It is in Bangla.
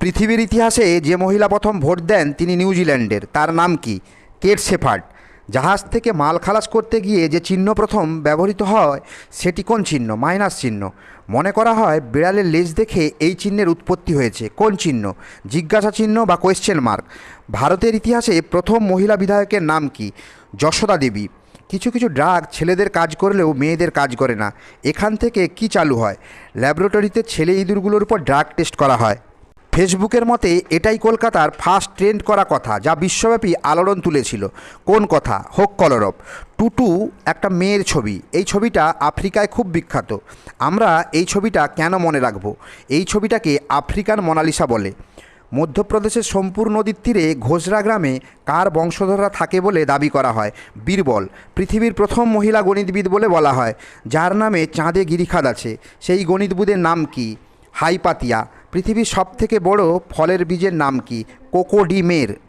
পৃথিবীর ইতিহাসে যে মহিলা প্রথম ভোট দেন তিনি নিউজিল্যান্ডের। তার নাম কি? Kate Shepherd. জাহাজ থেকে মাল খালাস করতে গিয়ে যে চিহ্ন প্রথম ব্যবহৃত হয়, সেটি কোন চিহ্ন? মাইনাস চিহ্ন। মনে করা হয় বিড়ালের লেজ দেখে এই চিহ্নের উৎপত্তি হয়েছে। কোন চিহ্ন? জিজ্ঞাসা চিহ্ন বা কোয়েশ্চেন মার্ক ভারতের ইতিহাসে প্রথম মহিলা বিধায়কের নাম কি? যশোদা দেবী। কিছু কিছু ড্রাগ ছেলেদের কাজ করলেও মেয়েদের কাজ করে না। এখান থেকে কি চালু হয়? ল্যাবরেটরিতে ছেলে ইঁদুরগুলোর উপর ড্রাগ টেস্ট করা হয়। ফেসবুকের মতে, এটাই কলকাতার ফার্স্ট ট্রেন্ড করা কথা, যা বিশ্বব্যাপী আলোড়ন তুলেছিল। কোন কথা? হোক কলরব। টুটু একটা মেয়ের ছবি। এই ছবিটা আফ্রিকায় খুব বিখ্যাত। আমরা এই ছবিটা কেন মনে রাখব? এই ছবিটাকে আফ্রিকান মোনালিসা বলে। মধ্যপ্রদেশের সোমপুর নদীর তীরে ঘোষরা গ্রামে কার বংশধররা থাকে বলে দাবি করা হয়? বীরবল, পৃথিবীর প্রথম মহিলা গণিতবিদ বলে বলা হয়। যার নামে চাঁদে গিরিখাদ আছে। সেই গণিতবিদের নাম কি? হাইপাতিয়া। পৃথিবীর সবথেকে বড় ফলের বীজের নাম কি? কোকোডিমের।